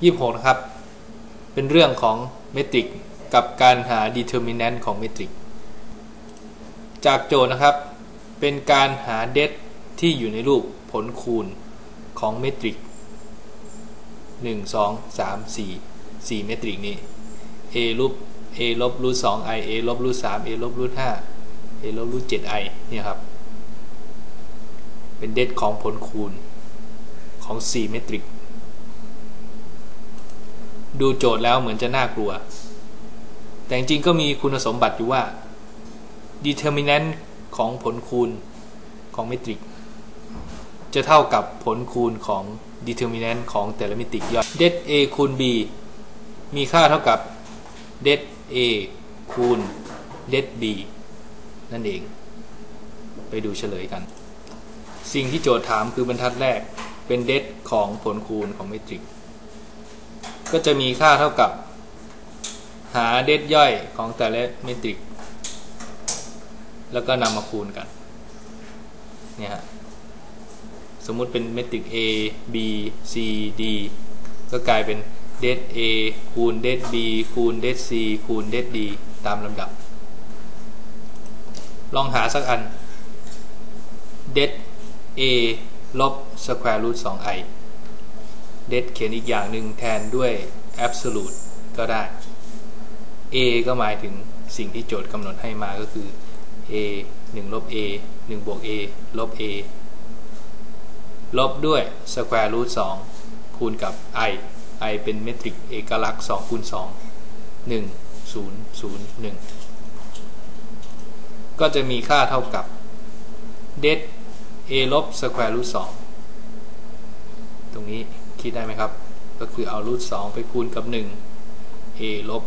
26 นะครับ เป็นเรื่องของเมตริกกับการหา determinant ของเมตริกจากโจทย์นะครับ เป็นการหาเดทที่อยู่ในรูปผลคูณของเมตริก 1 2 3 4 4 เมตริกนี้ a ลบ a ลบรูท2 i a ลบรูท3 a ลบรูท5 a ลบรูท7 i เนี่ยครับ เป็นเดทของผลคูณของ 4 เมตริก ดูโจทย์แล้วเหมือนจะน่ากลัว แต่จริงๆก็มีคุณสมบัติอยู่ว่า determinant ของผลคูณของเมตริก จะเท่ากับผลคูณของ determinant ของแต่ละเมตริกย่อย det a คูณ b มีค่าเท่ากับ det a คูณ det b นั่นเอง ไปดูเฉลยกัน สิ่งที่โจทย์ถามคือบรรทัดแรกเป็น det ของผลคูณของเมตริก ก็จะมีค่าเท่ากับหา det ย่อยของแต่ละเมตริก แล้วก็นำมาคูณกันเนี่ยฮะสมมุติเป็นเมตริก A B C D ก็กลายเป็น det A คูณ det B คูณ det C คูณ det D ตามลำดับ ลองหาสักอัน det A ลบ square root 2i det เขียนอีกอย่างหนึ่งแทนด้วย absolute ก็ได้ A ก็หมายถึงสิ่งที่โจทย์กำหนดให้มาก็คือ a 1ลบ a 1บวก a ลบ a ลบด้วย square root 2คูณกับ i i เป็นเมตริกเอกลักษณ์2คูณ2 1 0 0 1 ก็จะมีค่าเท่ากับ det a ลบ square root 2ตรงนี้ คิดได้ไหมครับ ก็คือเอา root 2ไปคูณกับ 1 a ลบ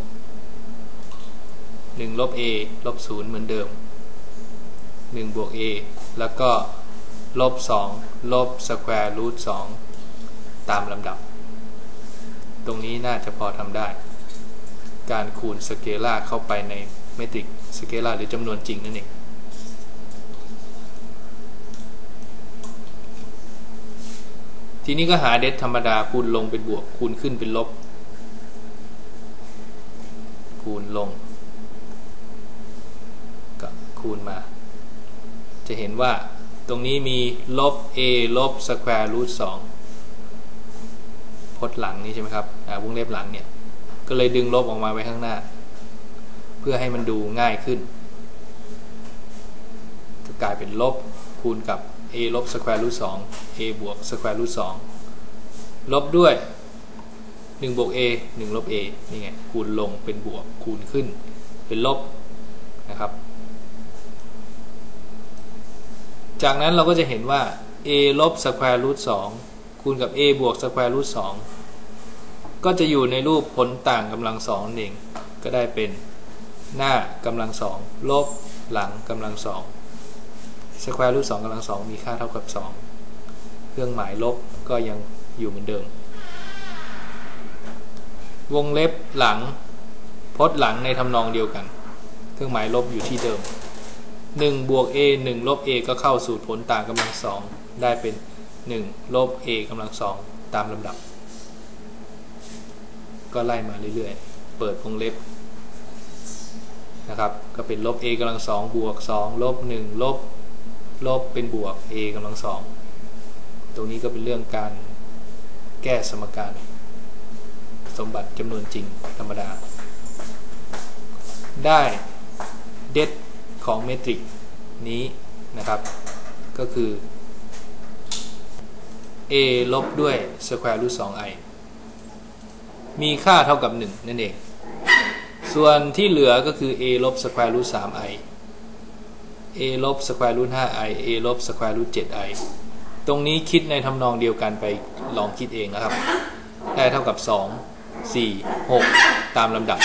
1 ลบ a ลบ 0 เหมือนเดิม 1 บวก a แล้วก็ลบ 2 ลบสแควร์รูท2ตามลำดับ ตรงนี้น่าจะพอทำได้ การคูณสเกลาเข้าไปในเมตริกสเกลาหรือจำนวนจริงนั่นเอง ทีนี้ก็หาเดทธรรมดาคูณลงเป็นบวก คูณขึ้นเป็นลบ คูณลงก็คูณมา จะเห็นว่าตรงนี้มีลบ a ลบ square root 2พจน์หลังนี้ใช่ไหมครับวงเล็บหลังเนี่ย ก็เลยดึงลบออกมาไว้ข้างหน้า เพื่อให้มันดูง่ายขึ้นจะกลายเป็นลบคูณกับ a ลบ square root 2 a บวก square root 2ลบด้วย1บวก a 1ลบ a นี่ไงคูณลงเป็นบวกคูณขึ้น เป็นลบนะครับ จากนั้นเราก็จะเห็นว่า a ลบ square root 2คูณกับ a บวก square root 2ก็จะอยู่ในรูปผลต่างกำลังสองนั่นเองก็ได้เป็นหน้ากำลังสองลบหลังกำลังสอง square root 2กำลังสองมีค่าเท่ากับ2เครื่องหมายลบก็ยังอยู่เหมือนเดิม วงเล็บหลังพจน์หลังในทำนองเดียวกัน เครื่องหมายลบอยู่ที่เดิม 1 บวก a 1 ลบ a ก็เข้าสู่ผลต่างกำลังสองได้เป็น 1 ลบ a กำลังสองตามลำดับ ก็ไล่มาเรื่อยๆ เปิดวงเล็บนะครับ ก็เป็นลบ a กำลังสองบวก 2 ลบ 1 ลบ ลบเป็นบวก a กำลังสองตรงนี้ก็เป็นเรื่องการแก้สมการ สมบัติจำนวนจริงธรรมดา ได้เด็ดของเมตริกนี้นะครับ ก็คือ a ลบด้วย square root 2i มีค่าเท่ากับ 1 นั่นเอง ส่วนที่เหลือก็คือ a ลบ square root 3i a ลบ square root 5i a ลบ square root 7i ตรงนี้คิดในทำนองเดียวกันไปลองคิดเองนะครับ ได้เท่ากับ 2 4 6 ตามลำดับ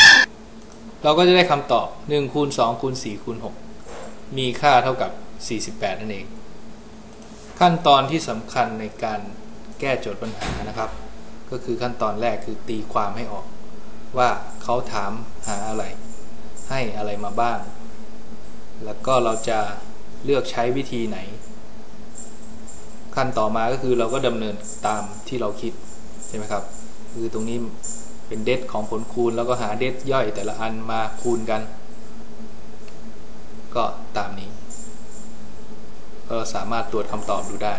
เราก็จะได้คำตอบ 1 คูณ 2 คูณ 4 คูณ 6 มีค่าเท่ากับ 48 นั่นเอง ขั้นตอนที่สำคัญในการแก้โจทย์ปัญหานะครับ ก็คือขั้นตอนแรกคือตีความให้ออก ว่าเขาถามหาอะไร ให้อะไรมาบ้าง แล้วก็เราจะเลือกใช้วิธีไหน ขั้นต่อมาก็คือเราก็ดำเนินตามที่เราคิดใช่ไหมครับ คือตรงนี้เป็นเดตของผลคูณ แล้วก็หาเดตย่อยแต่ละอันมาคูณกัน ก็ตามนี้ ก็สามารถตรวจคำตอบดูได้